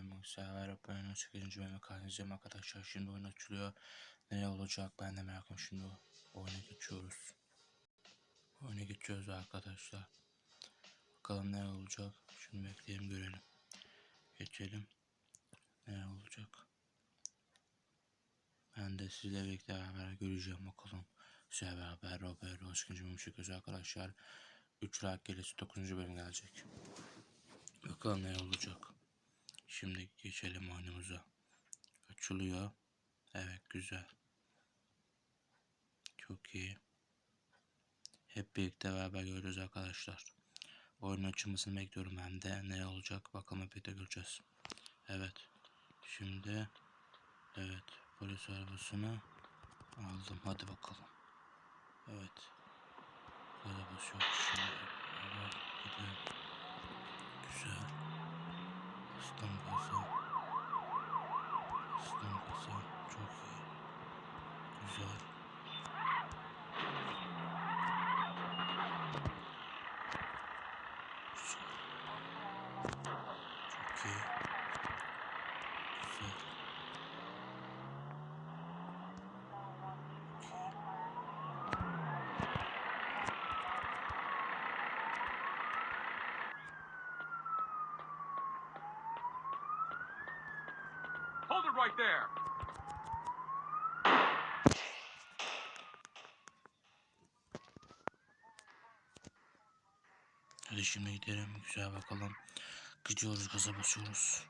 Musa Server oyunu 8. bölümü karşınızdayım arkadaşlar. Şimdi oyun açılıyor. Ne olacak ben de merak ediyorum. Şimdi oyuna geçiyoruz. Oyuna geçiyoruz arkadaşlar. Bakalım ne olacak. Şimdi bekleyelim görelim. Geçelim. Ne olacak. Ben de sizle birlikte beraber göreceğim bakalım. Sizle beraber Robert Rose 2. bölüm çekiyoruz arkadaşlar. 3 like gelirse 9. bölüm gelecek. Bakalım ne olacak. Şimdi geçelim oyunumuza. Açılıyor. Evet güzel. Çok iyi. Hep birlikte beraber görüyoruz arkadaşlar. Oyun açılmasını bekliyorum ben de. Ne olacak bakalım hep birlikte göreceğiz. Evet. Şimdi evet polis arabasını aldım. Hadi bakalım. Evet. Gaza basıyor. Şimdi evet. Güzel. Aslan gaza. Aslan gaza. Çok iyi. Güzel. Güzel. Çok iyi. Right there. Hadi şimdi gidelim. Güzel bakalım. Gidiyoruz gaza basıyoruz.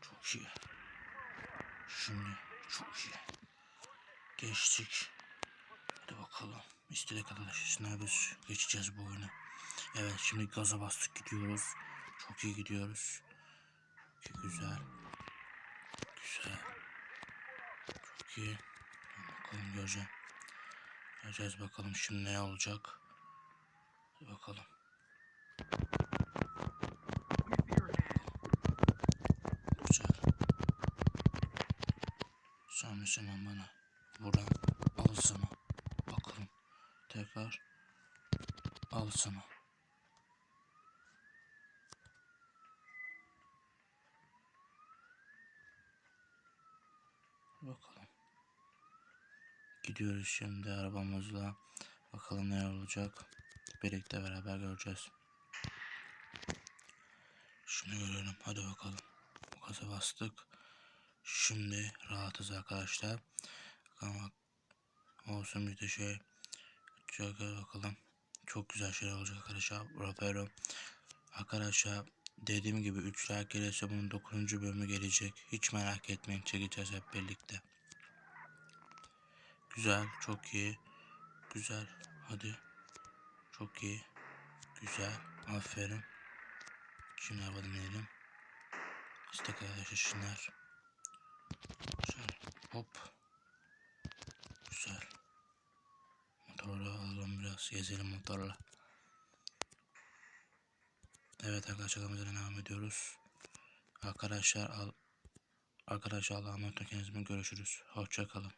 Çok iyi. Şimdi çok iyi. Geçtik. Hadi bakalım. İstedik arkadaşlar. Biz geçeceğiz bu oyunu. Evet şimdi gaza bastık gidiyoruz. Çok iyi gidiyoruz. Çok. Güzel. Çok iyi. Bakalım göreceğim. Göreceğiz bakalım şimdi ne olacak. Hadi bakalım. Güzel. Sen misin bana? Buradan al sana. Bakalım. Tekrar. Al sana. Bakalım. Gidiyoruz şimdi arabamızla. Bakalım ne olacak. Birlikte beraber göreceğiz. Şunu görelim. Hadi bakalım. Bu gaza bastık. Şimdi rahatız arkadaşlar. Ama olsun bir de şey. Çok bakalım. Çok güzel şeyler olacak arkadaşlar. Rapero. Arkadaşlar dediğim gibi 3 like gelirse bunun 9. bölümü gelecek. Hiç merak etmeyin. Çekeceğiz hep birlikte. Güzel. Çok iyi. Güzel. Hadi. Çok iyi. Güzel. Aferin. Şimdi arabadan inelim. İstek arkadaşlar şunlar. Şöyle hop. Güzel. Motorla alalım biraz. Gezelim motorla. Evet arkadaşlar devam ediyoruz. Arkadaşlar al Arkadaşlar Allah'a emanet olun. Kendinize. Görüşürüz. Hoşça kalın.